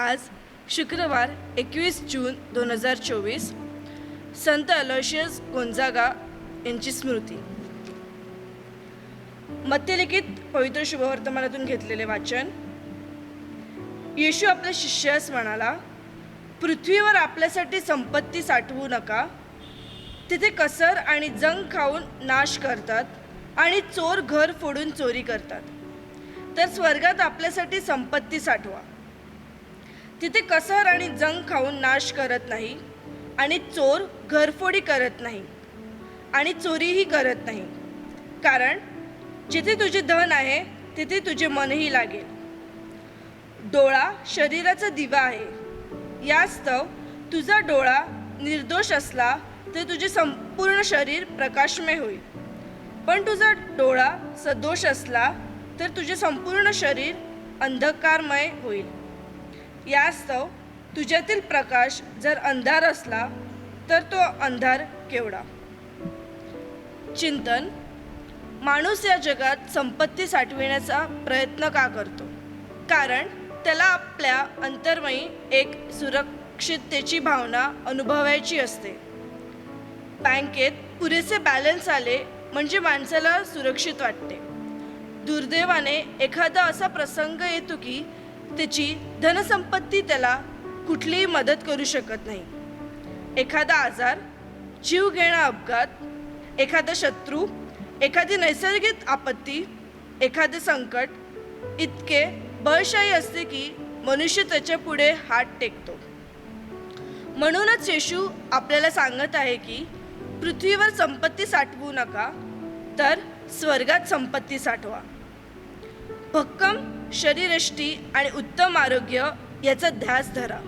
आज शुक्रवार एकवीस जून दोन हजार चोवीस संत अलोशियस गोंजागा यांची स्मृती. मत्यलिखित पवित्र शुभवर्तमानातून घेतलेले वाचन. येशू आपल्या शिष्यास म्हणाला पृथ्वीवर आपल्यासाठी संपत्ती साठवू नका. तिथे कसर आणि जंग खाऊन नाश करतात आणि चोर घर फोडून चोरी करतात. तर स्वर्गात आपल्यासाठी संपत्ती साठवा. तिथे कसर आणि जंग खाऊन नाश करत नाही आणि चोर घरफोडी करत नाही आणि चोरीही करत नाही. कारण जिथे तुझे धन आहे तिथे तुझे मनही लागेल. डोळा शरीराचा दिवा आहे. यास्तव तुझा डोळा निर्दोष असला तर तुझे संपूर्ण शरीर प्रकाशमय होईल. पण तुझा डोळा सदोष असला तर तुझे संपूर्ण शरीर अंधकारमय होईल. यास्तव तुझ्यातील प्रकाश जर अंधार असला तर तो अंधार केवढा? चिंतन माणूस या जगात संपत्ती साठविण्याचा प्रयत्न का करतो? कारण त्याला आपल्या अंतर्मयी एक सुरक्षिततेची भावना अनुभवायची असते. बँकेत पुरेसे बॅलन्स आले म्हणजे माणसाला सुरक्षित वाटते. दुर्दैवाने एखादा असा प्रसंग येतो की त्याची धनसंपत्ती त्याला कुठलीही मदत करू शकत नाही. एखादा आजार जीव घेणा अपघात एखादा शत्रू एखादी नैसर्गिक आपत्ती एखादे संकट इतके बळशाही असते की मनुष्य त्याच्या पुढे हात टेकतो. म्हणूनच येशू आपल्याला सांगत आहे की पृथ्वीवर संपत्ती साठवू नका तर स्वर्गात संपत्ती साठवा. भक्कम शरीरष्टी आणि उत्तम आरोग्य याचा ध्यास धरा.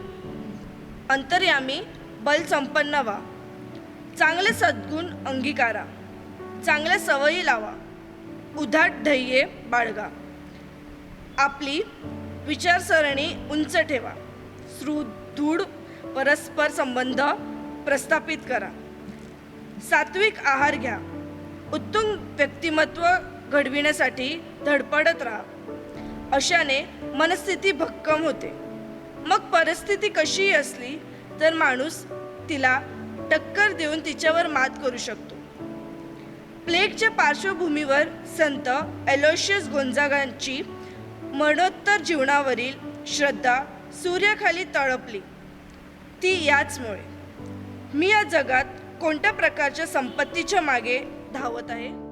अंतर्यामी बल संपन्न व्हा. चांगले सद्गुण अंगीकारा. चांगल्या सवयी लावा. उधाट धैये बाळगा. आपली विचारसरणी उंच ठेवा. सुदृढ परस्पर संबंध प्रस्थापित करा. सात्विक आहार घ्या. उत्तम व्यक्तिमत्व घडविण्यासाठी धडपडत राहा. अशाने मनस्थिती भक्कम होते. मग परिस्थिती कशीही असली तर माणूस तिला टक्कर देऊन तिच्यावर मात करू शकतो. प्लेगच्या पार्श्वभूमीवर संत एलोशियस गोंजागांची मरणोत्तर जीवनावरील श्रद्धा सूर्याखाली तळपली. ती याचमुळे. मी या जगात कोणत्या प्रकारच्या संपत्तीच्या मागे धावत आहे?